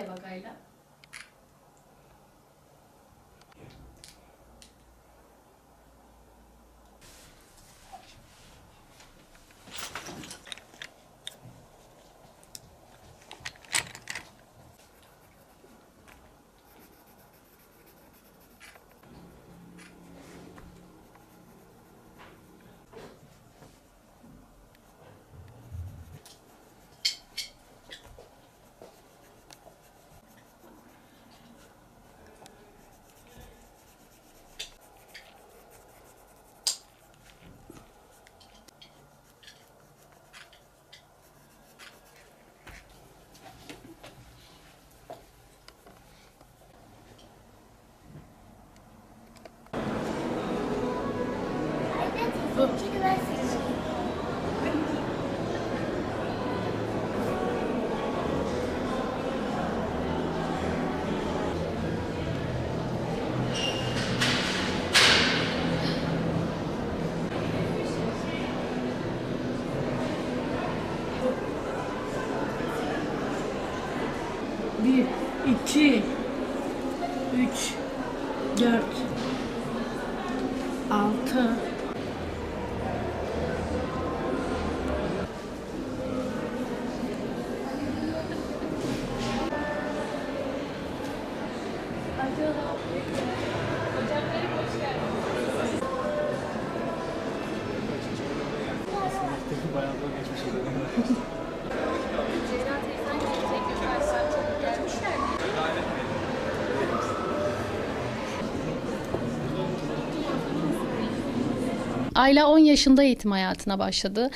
De bak Ayla. Çünkü ben seçeyim. Bir, iki, üç, dört, altı, Thank you. Ayla 10 yaşında eğitim hayatına başladı.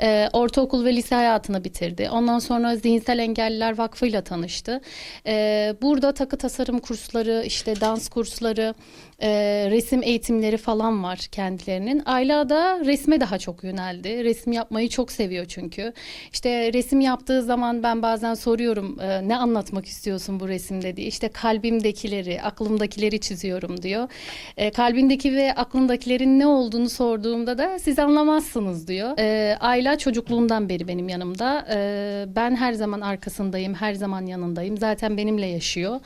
Ee, ortaokul ve lise hayatını bitirdi. Ondan sonra Zihinsel Engelliler Vakfı'yla tanıştı. Ee, burada takı tasarım kursları, işte dans kursları, e, resim eğitimleri falan var kendilerinin. Ayla da resme daha çok yöneldi. Resim yapmayı çok seviyor çünkü. İşte resim yaptığı zaman ben bazen soruyorum e, ne anlatmak istiyorsun bu resimde diye. İşte kalbimdekileri, aklımdakileri çiziyorum diyor. E, kalbindeki ve aklındakilerin ne olduğunu sorduğumda da siz anlamazsınız diyor. E, Ayla çocukluğundan beri benim yanımda. E, ben her zaman arkasındayım, her zaman yanındayım. Zaten benimle yaşıyor.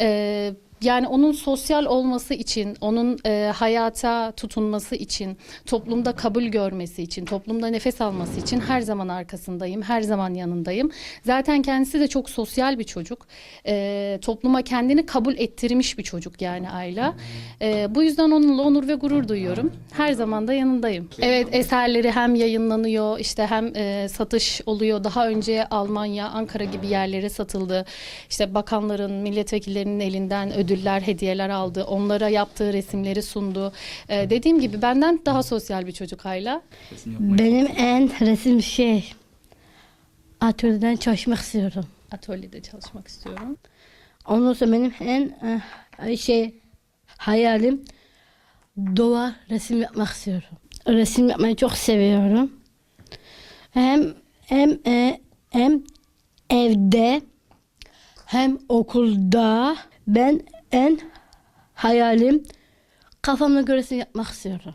E, yani onun sosyal olması için, onun e, hayata tutunması için, toplumda kabul görmesi için, toplumda nefes alması için her zaman arkasındayım, her zaman yanındayım. Zaten kendisi de çok sosyal bir çocuk. E, topluma kendini kabul ettirmiş bir çocuk yani Ayla. E, bu yüzden onunla onur ve gurur duyuyorum. Her zaman da yanındayım. Evet eserleri hem yayınlanıyor, işte hem e, satış oluyor. Daha önce Almanya, Ankara gibi yerlere satıldı. İşte bakanların, milletvekillerinin elinden ödüller, hediyeler aldı. Onlara yaptığı resimleri sundu. E, dediğim gibi benden daha sosyal bir çocuk Ayla. Benim en resim şey, atölyeden çalışmak istiyorum. Atölyede çalışmak istiyorum. Ondan sonra benim en eh, şey hayalim doğa resim yapmak istiyorum. Resim yapmayı çok seviyorum. Hem hem e, hem evde hem okulda ben en hayalim kafamda göre resim yapmak istiyorum.